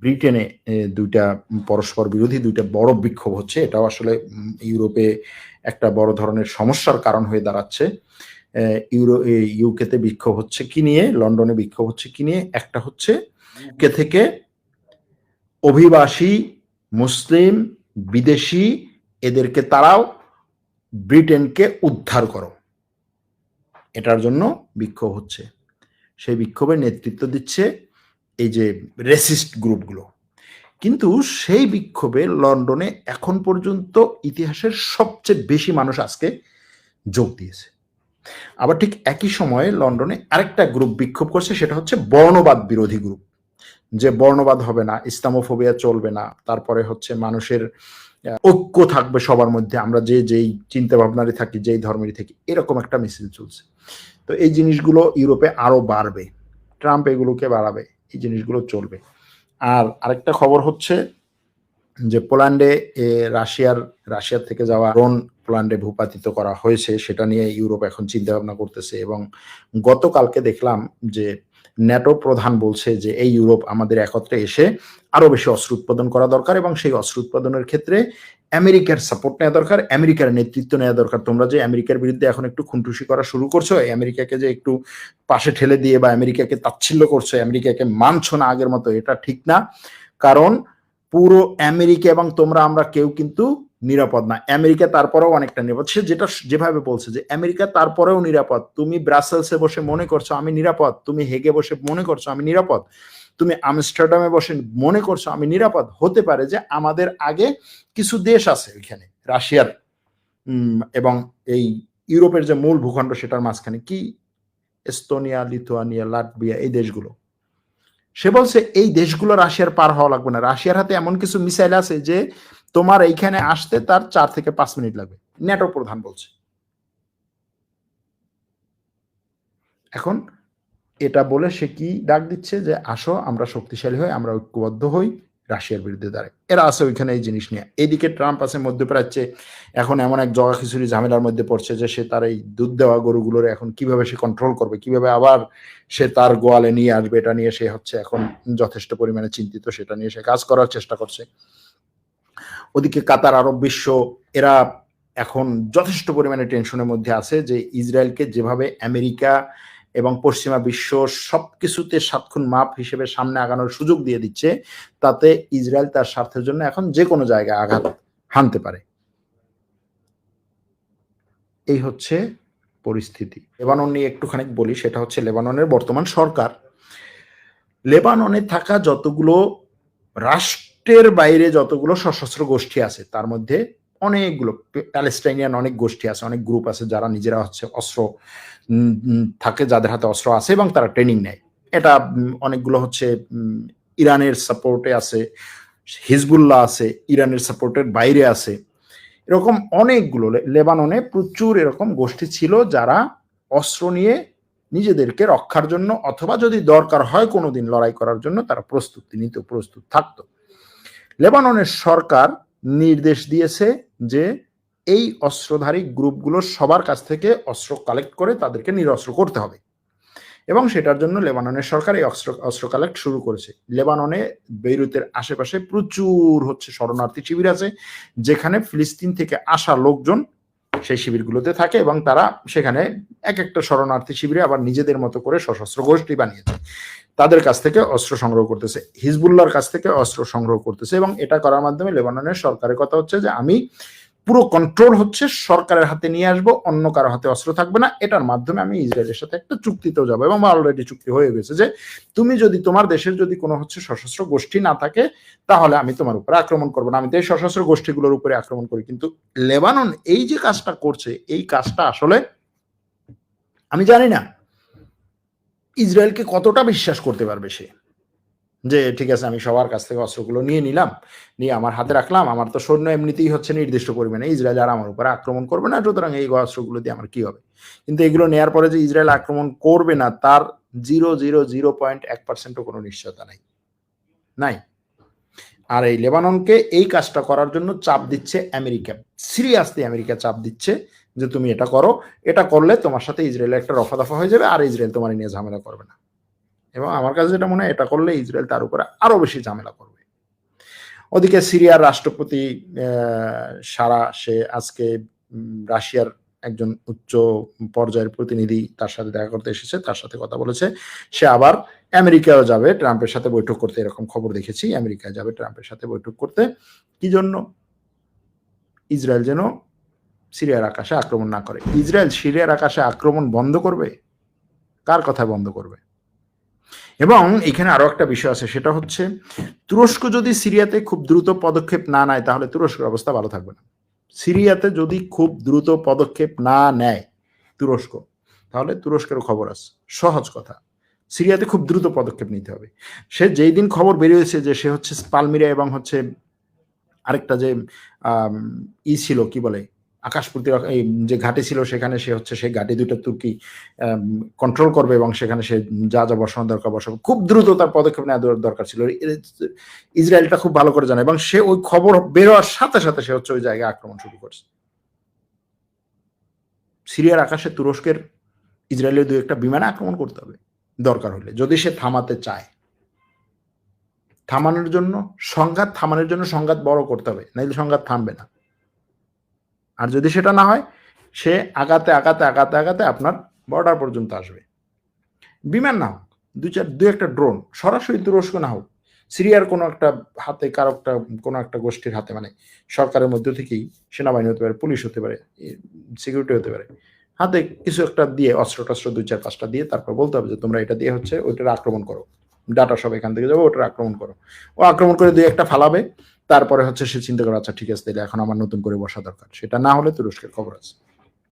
ব্রিটেনে দুইটা পরস্পর বিরোধী, দুইটা বড় বিক্ষোভ হচ্ছে। এটাও আসলে ইউরোপে একটা বড় ধরনের সমস্যার কারণ হয়ে দাঁড়াচ্ছে। ইউরো ইউকেতে বিক্ষোভ হচ্ছে কি নিয়ে? লন্ডনে বিক্ষোভ হচ্ছে কি নিয়ে? একটা হচ্ছে কে থেকে অভিবাসী, মুসলিম, বিদেশি, এদেরকে তারাও ব্রিটেনকে উদ্ধার করো। এটার জন্য বিক্ষোভ হচ্ছে। সেই বিক্ষোভের নেতৃত্ব দিচ্ছে এই যে রেসিস্ট গ্রুপগুলো কিন্তু সেই বিক্ষোভে লন্ডনে এখন পর্যন্ত ইতিহাসের সবচেয়ে বেশি মানুষ আজকে যোগ দিয়েছে। আবার ঠিক একই সময়ে লন্ডনে আরেকটা গ্রুপ বিক্ষোভ করছে, সেটা হচ্ছে বর্ণবাদ বিরোধী গ্রুপ যে বর্ণবাদ হবে না, ইসলামোফোবিয়া চলবে না, তারপরে হচ্ছে মানুষের ঐক্য থাকবে সবার মধ্যে, আমরা যে যেই চিন্তা ভাবনারই থাকি, যেই ধর্মেরই থাকি, এরকম একটা মিছিল চলছে। তো এই জিনিসগুলো ইউরোপে আরও বাড়বে। ট্রাম্প এগুলোকে বাড়াবে। এই জিনিসগুলো চলবে। আর আরেকটা খবর হচ্ছে যে পোল্যান্ডে রাশিয়ার রাশিয়ার থেকে যাওয়া ড্রোন পোল্যান্ডে ভূপাতিত করা হয়েছে, সেটা নিয়ে ইউরোপ এখন চিন্তা ভাবনা করতেছে এবং গতকালকে দেখলাম যে ন্যাটো প্রধান বলছে যে এই ইউরোপ আমাদের একত্রে এসে আরও বেশি অস্ত্র উৎপাদন করা দরকার এবং সেই অস্ত্র উৎপাদনের ক্ষেত্রে আমেরিকার সাপোর্ট নেওয়া দরকার, আমেরিকার নেতৃত্ব নেওয়া দরকার। তোমরা যে আমেরিকার বিরুদ্ধে এখন একটু খুনটুসি করা শুরু করছ আমেরিকাকে যে একটু পাশে ঠেলে দিয়ে বা আমেরিকাকে তাচ্ছিল্য করছ আমেরিকাকে মানছো না আগের মতো, এটা ঠিক না। কারণ পুরো আমেরিকা এবং তোমরা, আমরা কেউ কিন্তু নিরাপদ না। আমেরিকা তারপরেও অনেকটা নিরাপদ। সে যেটা যেভাবে বলছে যে, আমেরিকা তারপরেও নিরাপদ। তুমি ব্রাসেলসে বসে মনে করছ আমি নিরাপদ। তুমি হেগে বসে মনে করছ আমি নিরাপদ। তুমি আমস্টারডামে বসে মনে করছ আমি নিরাপদ। হতে পারে যে, আমাদের আগে কিছু দেশ আছে ওইখানে রাশিয়ার এবং এই ইউরোপের যে মূল ভূখণ্ড সেটার মাঝখানে। কি? এস্তোনিয়া, লিথুয়ানিয়া, লাটভিয়া, এই দেশগুলো। সে বলছে, এই দেশগুলো রাশিয়ার পার হওয়া লাগবে না। রাশিয়ার হাতে এমন কিছু মিসাইল আছে যে তোমার এইখানে আসতে তার চার থেকে পাঁচ মিনিট লাগবে। ন্যাটো প্রধান বলছে। এখন এটা বলে সে কি ডাক দিচ্ছে যে, আসো, আমরা শক্তিশালী হই, আমরা ঐক্যবদ্ধ হই, রাশিয়ার বিরুদ্ধে দাঁড়ায় এরা আছে ওইখানে এই জিনিস নিয়ে। এইদিকে ট্রাম্প আছে মধ্যপ্রাচ্যে। এখন এমন এক জগা খিচুড়ি ঝামেলার মধ্যে পড়ছে যে, সে তার এই দুধ দেওয়া গরুগুলোর এখন কীভাবে সে কন্ট্রোল করবে, কীভাবে আবার সে তার গোয়ালে নিয়ে আসবে, এটা নিয়ে সে হচ্ছে এখন যথেষ্ট পরিমাণে চিন্তিত, সেটা নিয়ে সে কাজ করার চেষ্টা করছে। ওদিকে কাতার, আরব বিশ্ব, এরা এখন যথেষ্ট পরিমাণে টেনশনের মধ্যে আছে যে ইসরায়েলকে যেভাবে আমেরিকা এবং পশ্চিমা বিশ্ব সবকিছুতে সাতক্ষণ মাপ হিসেবে সামনে আগানোর সুযোগ দিয়ে দিচ্ছে, তাতে ইসরায়েল তার স্বার্থের জন্য এখন যে কোনো জায়গায় আঘাত হানতে পারে। এই হচ্ছে পরিস্থিতি। লেবানন নিয়ে একটুখানি বলি, সেটা হচ্ছে লেবাননের বর্তমান সরকার। লেবাননে থাকা যতগুলো রাষ্ট্রের বাইরে যতগুলো সশস্ত্র গোষ্ঠী আছে, তার মধ্যে অনেকগুলো প্যালেস্টাইনিয়ান অনেক গোষ্ঠী আছে, অনেক গ্রুপ আছে যারা নিজেরা হচ্ছে অস্ত্র থাকে, যাদের হাতে অস্ত্র আছে এবং তারা ট্রেনিং নেয়। এটা অনেকগুলো হচ্ছে ইরানের সাপোর্টে আছে, হিজবুল্লাহ আছে, ইরানের সাপোর্টের বাইরে আছে। এরকম অনেকগুলো লেবাননে প্রচুর এরকম গোষ্ঠী ছিল যারা অস্ত্র নিয়ে নিজেদেরকে রক্ষার জন্য অথবা যদি দরকার হয় কোনোদিন লড়াই করার জন্য, তারা প্রস্তুতি নিতে, প্রস্তুত থাকতো। লেবাননের সরকার নির্দেশ দিয়েছে যে এই অস্ত্রধারী গ্রুপগুলো সবার কাছ থেকে অস্ত্র কালেক্ট করে তাদেরকে নিরস্ত্র করতে হবে। এবং সেটার জন্য লেবাননের সরকার এই অস্ত্র অস্ত্র কালেক্ট শুরু করেছে। লেবাননে বেইরুতের আশেপাশে প্রচুর হচ্ছে শরণার্থী শিবির আছে, যেখানে ফিলিস্তিন থেকে আসা লোকজন সেই শিবিরগুলোতে থাকে এবং তারা সেখানে এক একটা শরণার্থী শিবিরে আবার নিজেদের মতো করে সশস্ত্র গোষ্ঠী বানিয়েছে তাদের কাছ থেকে অস্ত্র সংগ্রহ করতেছে হিজবুল্লার কাছ থেকে অস্ত্র সংগ্রহ করতেছে এবং এটা করার মাধ্যমে লেবাননের সরকারের কথা হচ্ছে যে আমি পুরো কন্ট্রোল হচ্ছে সরকারের হাতে নিয়ে আসব, অন্য কারও হাতে অস্ত্র থাকবে না। এটার মাধ্যমে আমি ইসরায়েলের সাথে একটা চুক্তিতেও যাব এবং অলরেডি চুক্তি হয়ে গেছে যে তুমি যদি, তোমার দেশের যদি কোনো হচ্ছে সশস্ত্র গোষ্ঠী না থাকে, তাহলে আমি তোমার উপরে আক্রমণ করব না। আমি তো এই সশস্ত্র গোষ্ঠীগুলোর উপরে আক্রমণ করি। কিন্তু লেবানন এই যে কাজটা করছে, এই কাজটা আসলে আমি জানি না। ইসরায়েলকে কতটা বিশ্বাস করতে পারবে সে? যে, ঠিক আছে, আমি সবার কাছ থেকে অস্ত্রগুলো নিয়ে নিলাম, নিয়ে আমার হাতে রাখলাম, আমার তো সৈন্য এমনিতেই হচ্ছে নির্দিষ্ট পরিমাণে। ইসরায়েল আর আমার উপরে আক্রমণ করবে না, সুতরাং এই অস্ত্রগুলো দিয়ে আমার কি হবে? কিন্তু এগুলো নেয়ার পরে যে ইসরায়েল আক্রমণ করবে না, তার জিরো জিরো জিরো পয়েন্ট এক পার্সেন্টও কোনো নিশ্চয়তা নাই। নাই। আর এই লেবাননকে এই কাজটা করার জন্য চাপ দিচ্ছে আমেরিকা। সিরিয়াসলি আমেরিকা চাপ দিচ্ছে যে, তুমি এটা করো। এটা করলে তোমার সাথে ইসরায়েলের একটা রফা দফা হয়ে যাবে, আর ইসরায়েল তোমার নিয়ে ঝামেলা করবে না। এবং আমার কাছে যেটা মনে হয়, এটা করলে ইসরায়েল তার উপরে আরও বেশি ঝামেলা করবে। ওদিকে সিরিয়ার রাষ্ট্রপতি সারা সে আজকে রাশিয়ার একজন উচ্চ পর্যায়ের প্রতিনিধি তার সাথে দেখা করতে এসেছে, তার সাথে কথা বলেছে। সে আবার আমেরিকাও যাবে ট্রাম্পের সাথে বৈঠক করতে, এরকম খবর দেখেছি, আমেরিকায় যাবে ট্রাম্পের সাথে বৈঠক করতে। কি জন্য? ইসরায়েল যেন সিরিয়ার আকাশে আক্রমণ না করে। ইসরায়েল সিরিয়ার আকাশে আক্রমণ বন্ধ করবে? কার কথা বন্ধ করবে? এবং এখানে আরও একটা বিষয় আছে, সেটা হচ্ছে তুরস্ক যদি সিরিয়াতে খুব দ্রুত পদক্ষেপ না নেয়, তাহলে তুরস্কের অবস্থা ভালো থাকবে না। সিরিয়াতে যদি খুব দ্রুত পদক্ষেপ না নেয় তুরস্ক, তাহলে তুরস্কেরও খবর আছে। সহজ কথা, সিরিয়াতে খুব দ্রুত পদক্ষেপ নিতে হবে। সে যেই দিন খবর বেরিয়েছে যে সে হচ্ছে পালমিরা এবং হচ্ছে আরেকটা যে ই ছিল, কি বলে আকাশ এই যে ঘাটি ছিল সেখানে সে হচ্ছে সেই ঘাটি দুটো তুর্কি কন্ট্রোল করবে এবং সেখানে সে যা যা বসানো দরকার বসাবে। খুব দ্রুত তার পদক্ষেপ নেওয়া দরকার ছিল। ইসরায়েলটা খুব ভালো করে জানে এবং সে ওই খবর বেরোয়ার সাথে সাথে সে হচ্ছে ওই জায়গায় আক্রমণ শুরু করছে। সিরিয়ার আকাশে তুরস্কের ইসরায়েলের দু একটা বিমানে আক্রমণ করতে হবে, দরকার হলে। যদি সে থামাতে চায়। থামানোর জন্য, সংঘাত থামানোর জন্য সংঘাত বড় করতে হবে নাইলে সংঘাত থামবে না। আর যদি সেটা না হয়, সে আগাতে আগাতে আগাতে আগাতে আপনার বর্ডার পর্যন্ত আসবে। বিমান না হোক দু চার দু একটা ড্রোন সরাসরি তুরস্ক না হোক, সিরিয়ার কোনো একটা হাতে, কারও একটা, কোনো একটা গোষ্ঠীর হাতে মানে সরকারের মধ্যে থেকেই সেনাবাহিনী হতে পারে, পুলিশ হতে পারে সিকিউরিটি হতে পারে, হাতে কিছু একটা দিয়ে, অস্ত্র টস্ত্র দুই চার, পাঁচটা দিয়ে তারপর বলতে হবে যে তোমরা এটা দিয়ে হচ্ছে, ওইটার আক্রমণ করো। ডাটা সব এখান থেকে যাবে, ওটার আক্রমণ করো। ও আক্রমণ করে দুই একটা ফালাবে, তারপরে হচ্ছে সে চিন্তা করে আচ্ছা ঠিক আছে, তাহলে এখন আমার নতুন করে বসা দরকার। সেটা না হলে তুরস্কের খবর আছে।